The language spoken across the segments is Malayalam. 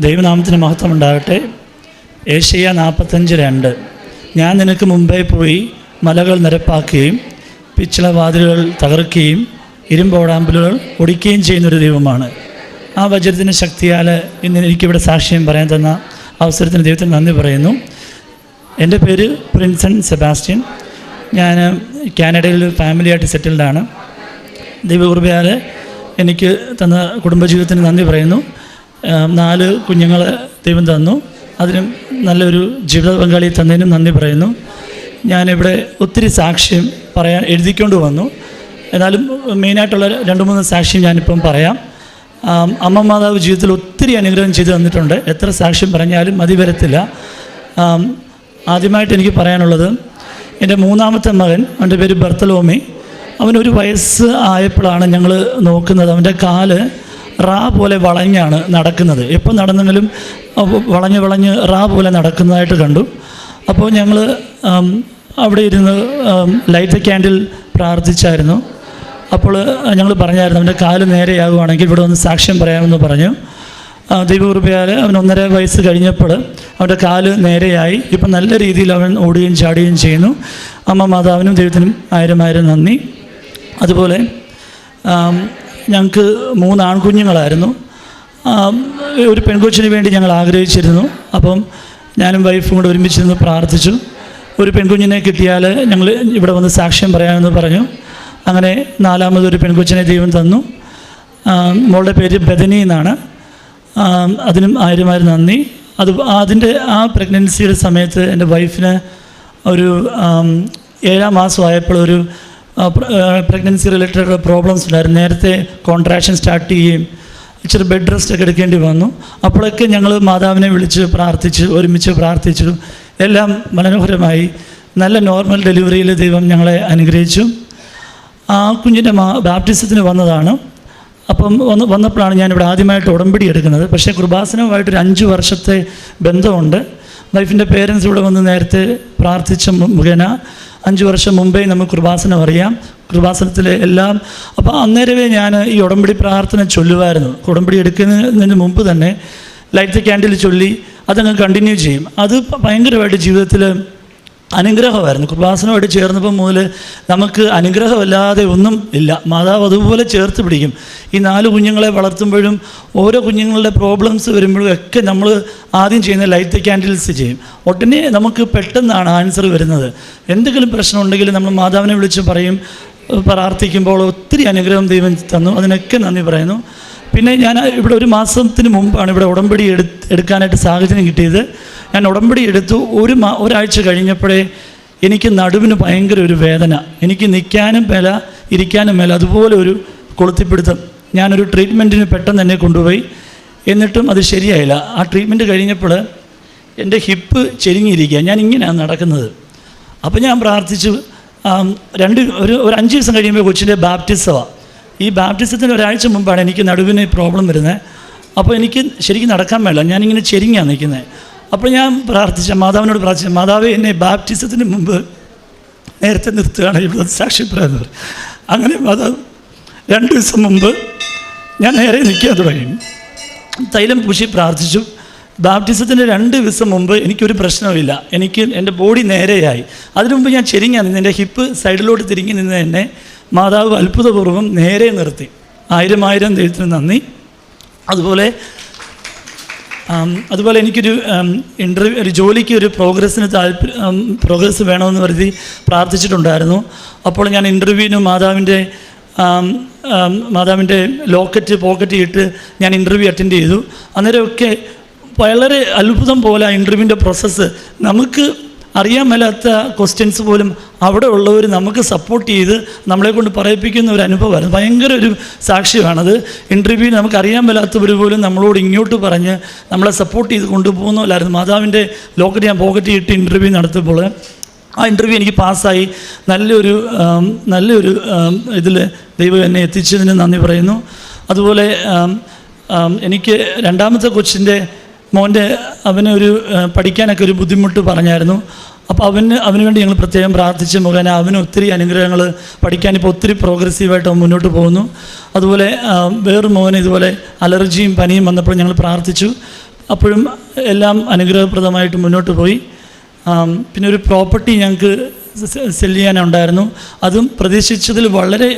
ദൈവനാമത്തിന് മഹത്വം ഉണ്ടാകട്ടെ ഏഷ്യ നാൽപ്പത്തഞ്ച് രണ്ട്. ഞാൻ നിനക്ക് മുമ്പേ പോയി മലകൾ നിരപ്പാക്കുകയും പിച്ചള വാതിലുകൾ തകർക്കുകയും ഇരുമ്പോടാമ്പലുകൾ ഒടിക്കുകയും ചെയ്യുന്നൊരു ദൈവമാണ്. ആ വചനത്തിന്റെ ശക്തിയാൽ ഇന്ന് എനിക്കിവിടെ സാക്ഷ്യം പറയാൻ തന്ന അവസരത്തിന് ദൈവത്തിന് നന്ദി പറയുന്നു. എന്റെ പേര് പ്രിൻസൺ സെബാസ്റ്റ്യൻ. ഞാൻ കാനഡയിൽ ഫാമിലിയായിട്ട് സെറ്റിൽഡാണ്. ദൈവകൃപയാൽ എനിക്ക് തന്ന കുടുംബജീവിതത്തിന് നന്ദി പറയുന്നു. നാല് കുഞ്ഞുങ്ങളെ ദൈവം തന്നു. അതിനും നല്ലൊരു ജീവിത പങ്കാളി തന്നതിനും നന്ദി പറയുന്നു. ഞാനിവിടെ ഒത്തിരി സാക്ഷ്യം പറയാൻ എഴുതിക്കൊണ്ട് വന്നു. എന്നാലും മെയിനായിട്ടുള്ള രണ്ട് മൂന്ന് സാക്ഷ്യം ഞാനിപ്പം പറയാം. അമ്മ മാതാവ് ജീവിതത്തിൽ ഒത്തിരി അനുഗ്രഹം ചെയ്തു തന്നിട്ടുണ്ട്. എത്ര സാക്ഷ്യം പറഞ്ഞാലും മതി വരത്തില്ല. ആദ്യമായിട്ട് എനിക്ക് പറയാനുള്ളത് എന്റെ മൂന്നാമത്തെ മകൻ അവന്റെ പേര് ബർത്തലോമി. അവനൊരു വയസ്സ് ആയപ്പോഴാണ് ഞങ്ങൾ നോക്കുന്നത്. അവന്റെ കാൽ റാ പോലെ വളഞ്ഞാണ് നടക്കുന്നത്. എപ്പോൾ നടന്നെങ്കിലും വളഞ്ഞ് വളഞ്ഞ് റാ പോലെ നടക്കുന്നതായിട്ട് കണ്ടു. അപ്പോൾ ഞങ്ങൾ അവിടെ ഇരുന്ന് ലൈറ്റ് ക്യാൻഡിൽ പ്രാർത്ഥിച്ചായിരുന്നു. അപ്പോൾ ഞങ്ങൾ പറഞ്ഞായിരുന്നു അവന്റെ കാൽ നേരെയാകുവാണെങ്കിൽ ഇവിടെ ഒന്ന് സാക്ഷ്യം പറയാമെന്ന് പറഞ്ഞു. ദൈവകൃപയാൽ അവൻ ഒന്നര വയസ്സ് കഴിഞ്ഞപ്പോൾ അവന്റെ കാൽ നേരെയായി. ഇപ്പം നല്ല രീതിയിൽ അവൻ ഓടുകയും ചാടുകയും ചെയ്യുന്നു. അമ്മ മാതാവിനും ദൈവത്തിനും ആയിരം ആയിരം നന്ദി. അതുപോലെ ഞങ്ങൾക്ക് മൂന്ന് ആൺകുഞ്ഞുങ്ങളായിരുന്നു. ഒരു പെൺകൊച്ചിന് വേണ്ടി ഞങ്ങൾ ആഗ്രഹിച്ചിരുന്നു. അപ്പം ഞാനും വൈഫും കൂടെ ഒരുമിച്ചിരുന്ന് പ്രാർത്ഥിച്ചു. ഒരു പെൺകുഞ്ഞിനെ കിട്ടിയാൽ ഞങ്ങൾ ഇവിടെ വന്ന് സാക്ഷ്യം പറയാമെന്ന് പറഞ്ഞു. അങ്ങനെ നാലാമതൊരു പെൺകൊച്ചിനെ ദൈവം തന്നു. മോളുടെ പേര് ബദനി എന്നാണ്. അതിനും ആയിരം ആയിരം നന്ദി. അത് അതിന്റെ ആ പ്രഗ്നൻസിയുടെ സമയത്ത് എന്റെ വൈഫിന് ഒരു ഏഴാം മാസമായപ്പോൾ ഒരു പ്രഗ്നൻസി റിലേറ്റഡ് പ്രോബ്ലംസ് ഉണ്ടായിരുന്നു. നേരത്തെ കോൺട്രാക്ഷൻ സ്റ്റാർട്ട് ചെയ്യുകയും ഇച്ചിരി ബെഡ് റെസ്റ്റ് ഒക്കെ എടുക്കേണ്ടി വന്നു. അപ്പോഴൊക്കെ ഞങ്ങൾ മാതാവിനെ വിളിച്ച് പ്രാർത്ഥിച്ചു ഒരുമിച്ച് പ്രാർത്ഥിച്ചു. എല്ലാം മനോഹരമായി. നല്ല നോർമൽ ഡെലിവറിയിൽ ദൈവം ഞങ്ങളെ അനുഗ്രഹിച്ചു. ആ കുഞ്ഞിന്റെ മാ ബാപ്റ്റിസത്തിന് വന്നതാണ്. അപ്പം വന്ന് വന്നപ്പോഴാണ് ഞാനിവിടെ ആദ്യമായിട്ട് ഉടമ്പടി എടുക്കുന്നത്. പക്ഷേ കൃപാസനവുമായിട്ടൊരു അഞ്ച് വർഷത്തെ ബന്ധമുണ്ട്. വൈഫിന്റെ പേരൻസ് ഇവിടെ വന്ന് നേരത്തെ പ്രാർത്ഥിച്ച മുഖേന അഞ്ച് വർഷം മുമ്പേ നമുക്ക് കൃപാസനം അറിയാം. കൃപാസനത്തിലെ എല്ലാം അപ്പോൾ അന്നേരമേ ഞാൻ ഈ ഉടമ്പടി പ്രാർത്ഥന ചൊല്ലുമായിരുന്നു ഉടമ്പടി എടുക്കുന്നതിന് മുമ്പ് തന്നെ ലൈറ്റ് ക്യാൻഡിൽ ചൊല്ലി അതങ്ങ് കണ്ടിന്യൂ ചെയ്യും. അത് ഭയങ്കരമായിട്ട് ജീവിതത്തിൽ അനുഗ്രഹമായിരുന്നു. കൃപാസനമായിട്ട് ചേർന്നപ്പം മുതൽ നമുക്ക് അനുഗ്രഹമല്ലാതെ ഒന്നും ഇല്ല. മാതാവ് അതുപോലെ ചേർത്ത് പിടിക്കും. ഈ നാല് കുഞ്ഞുങ്ങളെ വളർത്തുമ്പോഴും ഓരോ കുഞ്ഞുങ്ങളുടെ പ്രോബ്ലംസ് വരുമ്പോഴും ഒക്കെ നമ്മൾ ആദ്യം ചെയ്യുന്ന ലൈറ്റ് ക്യാൻഡിൽസ് ചെയ്യും. ഒട്ടനെ നമുക്ക് പെട്ടെന്നാണ് ആൻസർ വരുന്നത്. എന്തെങ്കിലും പ്രശ്നം ഉണ്ടെങ്കിൽ നമ്മൾ മാതാവിനെ വിളിച്ച് പറയും പ്രാർത്ഥിക്കുമ്പോൾ ഒത്തിരി അനുഗ്രഹം ദൈവം തന്നു. അതിനൊക്കെ നന്ദി പറയുന്നു. പിന്നെ ഞാൻ ഇവിടെ ഒരു മാസത്തിന് മുമ്പാണ് ഇവിടെ ഉടമ്പടി എടു എടുക്കാനായിട്ട് സാഹചര്യം കിട്ടിയത്. ഞാൻ ഉടമ്പടി എടുത്തു. ഒരു മാ ഒരാഴ്ച കഴിഞ്ഞപ്പോഴേ എനിക്ക് നടുവിന് ഭയങ്കര ഒരു വേദന. എനിക്ക് നിൽക്കാനും മേല ഇരിക്കാനും മേല അതുപോലെ ഒരു കൊളുത്തിപ്പിടുത്തം. ഞാനൊരു ട്രീറ്റ്മെന്റിന് പെട്ടെന്ന് എന്നെ കൊണ്ടുപോയി. എന്നിട്ടും അത് ശരിയായില്ല. ആ ട്രീറ്റ്മെന്റ് കഴിഞ്ഞപ്പോൾ എന്റെ ഹിപ്പ് ചെരിഞ്ഞിരിക്കുക ഞാൻ ഇങ്ങനെയാണ് നടക്കുന്നത്. അപ്പോൾ ഞാൻ പ്രാർത്ഥിച്ചു. രണ്ട് ഒരു ഒരു അഞ്ച് ദിവസം കഴിയുമ്പോൾ കൊച്ചിന്റെ ബാപ്റ്റിസമാണ്. ഈ ബാപ്റ്റിസത്തിന് ഒരാഴ്ച മുമ്പാണ് എനിക്ക് നടുവിന് പ്രോബ്ലം വരുന്നത് അപ്പോൾ എനിക്ക് ശരിക്കും നടക്കാൻ മേല. ഞാനിങ്ങനെ ചെരിങ്ങാണ് നിൽക്കുന്നത് അപ്പോൾ ഞാൻ പ്രാർത്ഥിച്ച മാതാവിനോട് പ്രാർത്ഥിച്ച മാതാവ് എന്നെ ബാപ്റ്റിസത്തിന് മുമ്പ് നേരത്തെ നിർത്തുകയാണ്. ഇവിടെ സാക്ഷ്യപ്പെടുന്നത് അങ്ങനെ മാതാവ് രണ്ട് ദിവസം മുമ്പ് ഞാൻ നേരെ നിൽക്കാൻ തുടങ്ങി. തൈലം പൂശി പ്രാർത്ഥിച്ചു. ബാപ്റ്റിസത്തിന്റെ രണ്ട് ദിവസം മുമ്പ് എനിക്കൊരു പ്രശ്നവുമില്ല എനിക്ക് എന്റെ ബോഡി നേരെയായി. അതിനു മുമ്പ് ഞാൻ ചെരിഞ്ഞാണ് എന്റെ ഹിപ്പ് സൈഡിലോട്ട് തിരിഞ്ഞ് നിന്ന് എന്നെ മാതാവ് അത്ഭുതപൂർവം നേരെ നിർത്തി. ആയിരം ആയിരം ദൈവത്തിന് നന്ദി. അതുപോലെ അതുപോലെ എനിക്കൊരു ഇന്റർവ്യൂ ഒരു ജോലിക്ക് ഒരു പ്രോഗ്രസ്സിന് താല്പര്യം പ്രോഗ്രസ് വേണമെന്ന് കരുതി പ്രാർത്ഥിച്ചിട്ടുണ്ടായിരുന്നു. അപ്പോൾ ഞാൻ ഇന്റർവ്യൂവിന് മാതാവിന്റെ മാതാവിന്റെ ലോക്കറ്റ് പോക്കറ്റ് ഇട്ട് ഞാൻ ഇന്റർവ്യൂ അറ്റൻഡ് ചെയ്തു. അന്നേരമൊക്കെ വളരെ അത്ഭുതം പോലെ ആ ഇന്റർവ്യൂവിന്റെ പ്രോസസ്സ് നമുക്ക് അറിയാൻ മേലാത്ത ക്വസ്റ്റ്യൻസ് പോലും അവിടെ ഉള്ളവർ നമുക്ക് സപ്പോർട്ട് ചെയ്ത് നമ്മളെ കൊണ്ട് പറയിപ്പിക്കുന്ന ഒരു അനുഭവമായിരുന്നു ഭയങ്കര ഒരു സാക്ഷ്യമാണത്. ഇന്റർവ്യൂ നമുക്ക് അറിയാൻ മേലാത്തവർ പോലും നമ്മളോട് ഇങ്ങോട്ട് പറഞ്ഞ് നമ്മളെ സപ്പോർട്ട് ചെയ്ത് കൊണ്ടുപോകുന്നവരായിരുന്നു മാതാവിന്റെ ലോക്കറ്റ് ഞാൻ പോക്കറ്റ് ഇട്ട് ഇന്റർവ്യൂ നടത്തുമ്പോൾ ആ ഇന്റർവ്യൂ എനിക്ക് പാസ്സായി. നല്ലൊരു നല്ലൊരു ഇതിൽ ദൈവം എന്നെ എത്തിച്ചതിന് നന്ദി പറയുന്നു. അതുപോലെ എനിക്ക് രണ്ടാമത്തെ കൊച്ചിന്റെ മോന്റെ അവന് ഒരു പഠിക്കാനൊക്കെ ഒരു ബുദ്ധിമുട്ട് പറഞ്ഞായിരുന്നു. അപ്പോൾ അവന് അവന് വേണ്ടി ഞങ്ങൾ പ്രത്യേകം പ്രാർത്ഥിച്ച മുഖേന അവന് ഒത്തിരി അനുഗ്രഹങ്ങൾ പഠിക്കാനിപ്പോൾ ഒത്തിരി പ്രോഗ്രസീവായിട്ട് അവൻ മുന്നോട്ട് പോകുന്നു. അതുപോലെ വേറെ വേറൊരു മോന് ഇതുപോലെ അലർജിയും പനിയും വന്നപ്പോൾ ഞങ്ങൾ പ്രാർത്ഥിച്ചു. അപ്പോഴും എല്ലാം അനുഗ്രഹപ്രദമായിട്ട് മുന്നോട്ട് പോയി. പിന്നെ ഒരു പ്രോപ്പർട്ടി ഞങ്ങൾക്ക് സെൽ ചെയ്യാനുണ്ടായിരുന്നു. അതും പ്രതീക്ഷിച്ചതിൽ വളരെ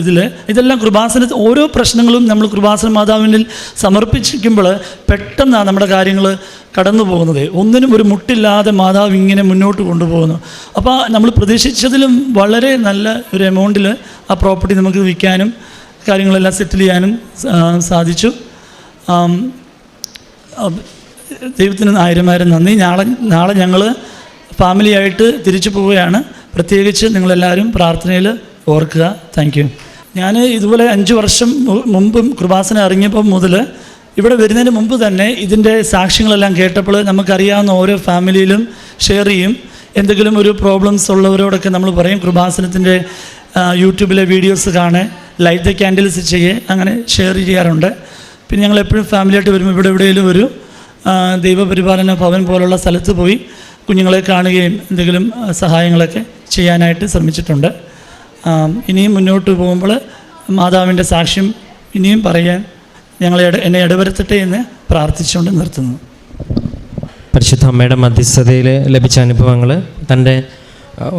ഇതിൽ ഇതെല്ലാം കൃപാസന ഓരോ പ്രശ്നങ്ങളും നമ്മൾ കൃപാസന മാതാവിനിൽ സമർപ്പിച്ചിരിക്കുമ്പോൾ പെട്ടെന്നാണ് നമ്മുടെ കാര്യങ്ങൾ കടന്നു പോകുന്നത്. ഒന്നിനും ഒരു മുട്ടില്ലാതെ മാതാവ് ഇങ്ങനെ മുന്നോട്ട് കൊണ്ടുപോകുന്നു. അപ്പോൾ നമ്മൾ പ്രതീക്ഷിച്ചതിലും വളരെ നല്ല ഒരു എമൗണ്ടിൽ ആ പ്രോപ്പർട്ടി നമുക്ക് വിൽക്കാനും കാര്യങ്ങളെല്ലാം സെറ്റിൽ ചെയ്യാനും സാധിച്ചു. ദൈവത്തിന് ആയിരം ആയിരം നന്ദി. നാളെ നാളെ ഞങ്ങൾ ഫാമിലിയായിട്ട് തിരിച്ചു പോവുകയാണ്. പ്രത്യേകിച്ച് നിങ്ങളെല്ലാവരും പ്രാർത്ഥനയിൽ ഓർക്കുക. താങ്ക് യു ഞാൻ ഇതുപോലെ അഞ്ച് വർഷം മുമ്പും കൃപാസന ഇറങ്ങിയപ്പോൾ മുതൽ ഇവിടെ വരുന്നതിന് മുമ്പ് തന്നെ ഇതിന്റെ സാക്ഷ്യങ്ങളെല്ലാം കേട്ടപ്പോൾ നമുക്കറിയാവുന്ന ഓരോ ഫാമിലിയിലും ഷെയർ ചെയ്യും. എന്തെങ്കിലും ഒരു പ്രോബ്ലംസ് ഉള്ളവരോടൊക്കെ നമ്മൾ പറയും. കൃപാസനത്തിന്റെ യൂട്യൂബിലെ വീഡിയോസ് കാണേ ലൈറ്റ് ദ ക്യാൻഡിൽസ് ചെയ്യേ അങ്ങനെ ഷെയർ ചെയ്യാറുണ്ട്. പിന്നെ ഞങ്ങൾ എപ്പോഴും ഫാമിലിയായിട്ട് വരുമ്പോൾ ഇവിടെ എവിടെയെങ്കിലും ഒരു ദൈവപരിപാലന ഭവൻ പോലുള്ള സ്ഥലത്ത് പോയി കുഞ്ഞുങ്ങളെ കാണുകയും എന്തെങ്കിലും സഹായങ്ങളൊക്കെ ചെയ്യാനായിട്ട് ശ്രമിച്ചിട്ടുണ്ട്. ഇനിയും മുന്നോട്ട് പോകുമ്പോൾ മാതാവിന്റെ സാക്ഷ്യം ഇനിയും പറയാൻ ഞങ്ങളെ എന്നെ ഇടവരുത്തട്ടെ എന്ന് പ്രാർത്ഥിച്ചുകൊണ്ട് നിർത്തുന്നു. പരിശുദ്ധ അമ്മയുടെ മധ്യസ്ഥതയിൽ ലഭിച്ച അനുഭവങ്ങൾ തന്റെ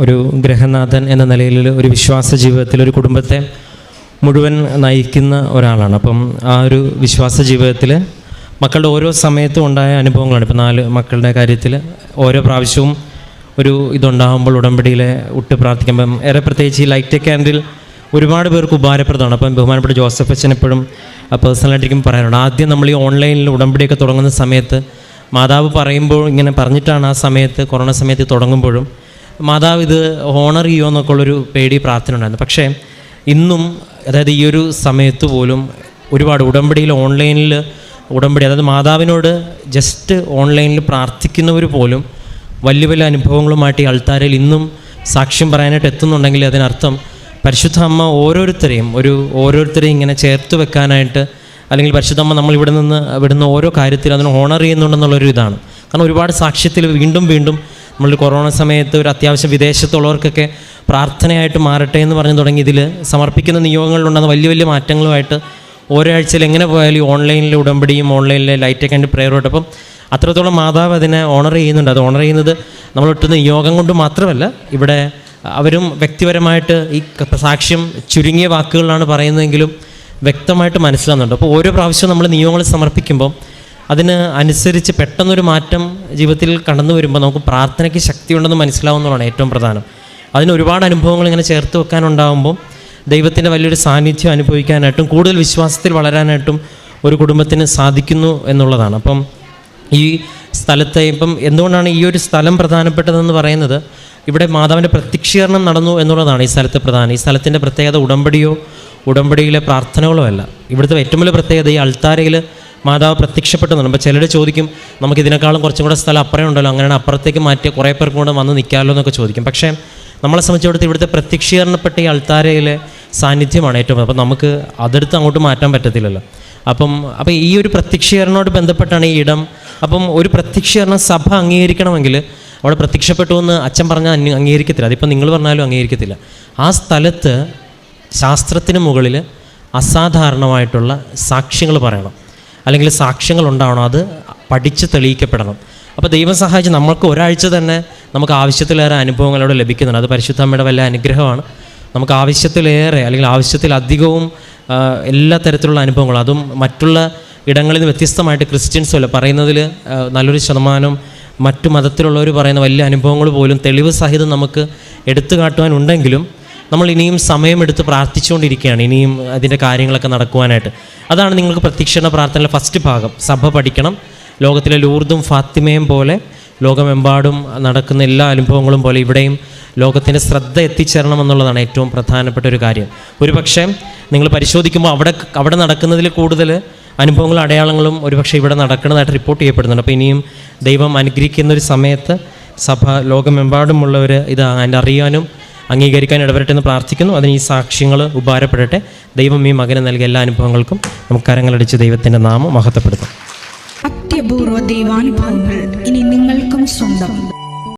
ഒരു ഗ്രഹനാഥൻ എന്ന നിലയിൽ ഒരു വിശ്വാസ ജീവിതത്തിൽ ഒരു കുടുംബത്തെ മുഴുവൻ നയിക്കുന്ന ഒരാളാണ്. അപ്പം ആ ഒരു വിശ്വാസ ജീവിതത്തിൽ മക്കളുടെ ഓരോ സമയത്തും ഉണ്ടായ അനുഭവങ്ങളാണ്. ഇപ്പോൾ നാല് മക്കളുടെ കാര്യത്തിൽ ഓരോ പ്രാവശ്യവും ഒരു ഇതുണ്ടാകുമ്പോൾ ഉടമ്പടിയിലെ ഉട്ട് പ്രാർത്ഥിക്കുമ്പം ഏറെ പ്രത്യേകിച്ച് ഈ ലൈറ്റ് ക്യാൻഡിൽ ഒരുപാട് പേർക്ക് ഉപകാരപ്രദമാണ്. അപ്പം ബഹുമാനപ്പെട്ട ജോസഫ് അച്ഛൻ എപ്പോഴും പേഴ്സണലായിട്ടിരിക്കും പറയാറുണ്ട്. ആദ്യം നമ്മൾ ഈ ഓൺലൈനിൽ ഉടമ്പടിയൊക്കെ തുടങ്ങുന്ന സമയത്ത് മാതാവ് പറയുമ്പോൾ ഇങ്ങനെ പറഞ്ഞിട്ടാണ് ആ സമയത്ത് കൊറോണ സമയത്ത് തുടങ്ങുമ്പോഴും മാതാവ് ഇത് ഹോണർ ചെയ്യുമോ എന്നൊക്കെ ഉള്ളൊരു പേടി പ്രാർത്ഥന ഉണ്ടായിരുന്നു. പക്ഷേ ഇന്നും അതായത് ഈ ഒരു സമയത്ത് പോലും ഒരുപാട് ഉടമ്പടിയിൽ ഓൺലൈനിൽ ഉടമ്പടി അതായത് മാതാവിനോട് ജസ്റ്റ് ഓൺലൈനിൽ പ്രാർത്ഥിക്കുന്നവർ പോലും വലിയ വലിയ അനുഭവങ്ങളുമായിട്ട് ഈ അൾത്താരയിൽ ഇന്നും സാക്ഷ്യം പറയാനായിട്ട് എത്തുന്നുണ്ടെങ്കിൽ അതിനർത്ഥം പരിശുദ്ധ അമ്മ ഓരോരുത്തരെയും ഒരു ഓരോരുത്തരെയും ഇങ്ങനെ ചേർത്ത് വെക്കാനായിട്ട് അല്ലെങ്കിൽ പരിശുദ്ധ അമ്മ നമ്മൾ ഇവിടെ നിന്ന് വിടുന്ന ഓരോ കാര്യത്തിലും അതിന് ഓണർ ചെയ്യുന്നുണ്ടെന്നുള്ളൊരു ഇതാണ്. കാരണം ഒരുപാട് സാക്ഷ്യത്തിൽ വീണ്ടും വീണ്ടും നമ്മൾ കൊറോണ സമയത്ത് ഒരു അത്യാവശ്യം വിദേശത്തുള്ളവർക്കൊക്കെ പ്രാർത്ഥനയായിട്ട് മാറട്ടെ എന്ന് പറഞ്ഞു തുടങ്ങി ഇതിൽ സമർപ്പിക്കുന്ന നിയോഗങ്ങളിലുണ്ടെന്ന വലിയ വലിയ മാറ്റങ്ങളുമായിട്ട് ഓരോ ആഴ്ചയിൽ എങ്ങനെ പോയാലും ഓൺലൈനിൽ ഉടമ്പടിയും ഓൺലൈനിലെ ലൈറ്റ് ആൻഡ് പ്രയറുമായിട്ട് അപ്പം അത്രത്തോളം മാതാവ് അതിനെ ഓണർ ചെയ്യുന്നുണ്ട്. അത് ഓണർ ചെയ്യുന്നത് നമ്മൾ ഒട്ടുന്ന യോഗം കൊണ്ട് മാത്രമല്ല ഇവിടെ അവരും വ്യക്തിപരമായിട്ട് ഈ സാക്ഷ്യം ചുരുങ്ങിയ വാക്കുകളിലാണ് പറയുന്നതെങ്കിലും വ്യക്തമായിട്ട് മനസ്സിലാകുന്നുണ്ട് അപ്പോൾ ഓരോ പ്രാവശ്യം നമ്മൾ നിയമങ്ങൾ സമർപ്പിക്കുമ്പം അതിന് അനുസരിച്ച് പെട്ടെന്നൊരു മാറ്റം ജീവിതത്തിൽ കടന്നു വരുമ്പോൾ നമുക്ക് പ്രാർത്ഥനയ്ക്ക് ശക്തിയുണ്ടെന്ന് മനസ്സിലാവുന്നതാണ് ഏറ്റവും പ്രധാനം. അതിന് ഒരുപാട് അനുഭവങ്ങൾ ഇങ്ങനെ ചേർത്ത് വെക്കാനുണ്ടാകുമ്പോൾ ദൈവത്തിന്റെ വലിയൊരു സാന്നിധ്യം അനുഭവിക്കാനായിട്ടും കൂടുതൽ വിശ്വാസത്തിൽ വളരാനായിട്ടും ഒരു കുടുംബത്തിന് സാധിക്കുന്നു എന്നുള്ളതാണ്. അപ്പം ഈ സ്ഥലത്തെ ഇപ്പം എന്തുകൊണ്ടാണ് ഈ ഒരു സ്ഥലം പ്രധാനപ്പെട്ടതെന്ന് പറയുന്നത്? ഇവിടെ മാതാവിന്റെ പ്രത്യക്ഷീകരണം നടന്നു എന്നുള്ളതാണ് ഈ സ്ഥലത്തെ പ്രധാനം. ഈ സ്ഥലത്തിന്റെ പ്രത്യേകത ഉടമ്പടിയോ ഉടമ്പടിയിലെ പ്രാർത്ഥനകളോ അല്ല. ഇവിടുത്തെ ഏറ്റവും വലിയ പ്രത്യേകത ഈ അൾത്താരയിൽ മാതാവ് പ്രത്യക്ഷപ്പെട്ടെന്നാണ് അപ്പോൾ ചിലർ ചോദിക്കും നമുക്ക് ഇതിനേക്കാളും കുറച്ചും കൂടെ സ്ഥലം അപ്പുറം ഉണ്ടല്ലോ. അങ്ങനെയാണ് അപ്പുറത്തേക്ക് മാറ്റിയ കുറേ പേർക്കും കൂടെ വന്ന് നിൽക്കാമല്ലോ എന്നൊക്കെ ചോദിക്കും. പക്ഷേ നമ്മളെ സംബന്ധിച്ചിടത്ത് ഇവിടുത്തെ പ്രത്യക്ഷീകരണപ്പെട്ട ഈ അൾത്താരയിലെ സാന്നിധ്യമാണ് ഏറ്റവും അപ്പോൾ നമുക്ക് അതെടുത്ത് അങ്ങോട്ട് മാറ്റാൻ പറ്റത്തില്ലല്ലോ. അപ്പം അപ്പം ഈ ഒരു പ്രത്യക്ഷീകരണോട് ബന്ധപ്പെട്ടാണ് ഈ ഇടം. അപ്പം ഒരു പ്രത്യക്ഷീകരണം സഭ അംഗീകരിക്കണമെങ്കിൽ അവിടെ പ്രത്യക്ഷപ്പെട്ടു എന്ന് അച്ഛൻ പറഞ്ഞാൽ അംഗീകരിക്കത്തില്ല. അതിപ്പം നിങ്ങൾ പറഞ്ഞാലും അംഗീകരിക്കത്തില്ല. ആ സ്ഥലത്ത് ശാസ്ത്രത്തിന് മുകളിൽ അസാധാരണമായിട്ടുള്ള സാക്ഷ്യങ്ങൾ പറയണം. അല്ലെങ്കിൽ സാക്ഷ്യങ്ങൾ ഉണ്ടാവണം. അത് പഠിച്ച് തെളിയിക്കപ്പെടണം. അപ്പോൾ ദൈവം സഹായിച്ച് നമ്മൾക്ക് ഒരാഴ്ച തന്നെ നമുക്ക് ആവശ്യത്തിലേറെ അനുഭവങ്ങളോട് ലഭിക്കുന്നുണ്ട്. അത് പരിശുദ്ധ അമ്മയുടെ വല്ല അനുഗ്രഹമാണ്. നമുക്ക് ആവശ്യത്തിലേറെ അല്ലെങ്കിൽ ആവശ്യത്തിലധികവും എല്ലാ തരത്തിലുള്ള അനുഭവങ്ങളും അതും മറ്റുള്ള ഇടങ്ങളിൽ നിന്ന് വ്യത്യസ്തമായിട്ട് ക്രിസ്ത്യൻസ് അല്ല പറയുന്നതിൽ നല്ലൊരു ശതമാനം മറ്റു മതത്തിലുള്ളവർ പറയുന്ന വലിയ അനുഭവങ്ങൾ പോലും തെളിവ് സഹിതം നമുക്ക് എടുത്തു കാട്ടുവാനുണ്ടെങ്കിലും നമ്മൾ ഇനിയും സമയമെടുത്ത് പ്രാർത്ഥിച്ചുകൊണ്ടിരിക്കുകയാണ്. ഇനിയും അതിന്റെ കാര്യങ്ങളൊക്കെ നടക്കുവാനായിട്ട്. അതാണ് നിങ്ങൾക്ക് പ്രത്യക്ഷണ പ്രാർത്ഥനയിലെ ഫസ്റ്റ് ഭാഗം. സഭ പഠിക്കണം. ലോകത്തിലെ ലൂർദും ഫാത്തിമയും പോലെ ലോകമെമ്പാടും നടക്കുന്ന എല്ലാ അനുഭവങ്ങളും പോലെ ഇവിടെയും ലോകത്തിന്റെ ശ്രദ്ധ എത്തിച്ചേരണം എന്നുള്ളതാണ് ഏറ്റവും പ്രധാനപ്പെട്ട ഒരു കാര്യം. ഒരു പക്ഷേ നിങ്ങൾ പരിശോധിക്കുമ്പോൾ അവിടെ അവിടെ നടക്കുന്നതിൽ കൂടുതൽ അനുഭവങ്ങളും അടയാളങ്ങളും ഒരുപക്ഷെ ഇവിടെ നടക്കുന്നതായിട്ട് റിപ്പോർട്ട് ചെയ്യപ്പെടുന്നുണ്ട്. അപ്പോൾ ഇനിയും ദൈവം അനുഗ്രഹിക്കുന്ന ഒരു സമയത്ത് സഭ ലോകമെമ്പാടുമുള്ളവർ ഇത് അതിന്റെ അറിയാനും അംഗീകരിക്കാൻ ഇടവരട്ടെ എന്ന് പ്രാർത്ഥിക്കുന്നു. അതിന് ഈ സാക്ഷ്യങ്ങൾ ഉപകാരപ്പെടട്ടെ. ദൈവം ഈ മകന് നൽകിയ എല്ലാ അനുഭവങ്ങൾക്കും നമുക്ക് കരങ്ങളടിച്ച് ദൈവത്തിന്റെ നാമം മഹത്വപ്പെടുത്താം. അത്യപൂർവ ദൈവാനുഭവങ്ങൾ ഇനി നിങ്ങൾക്കും സ്വന്തം.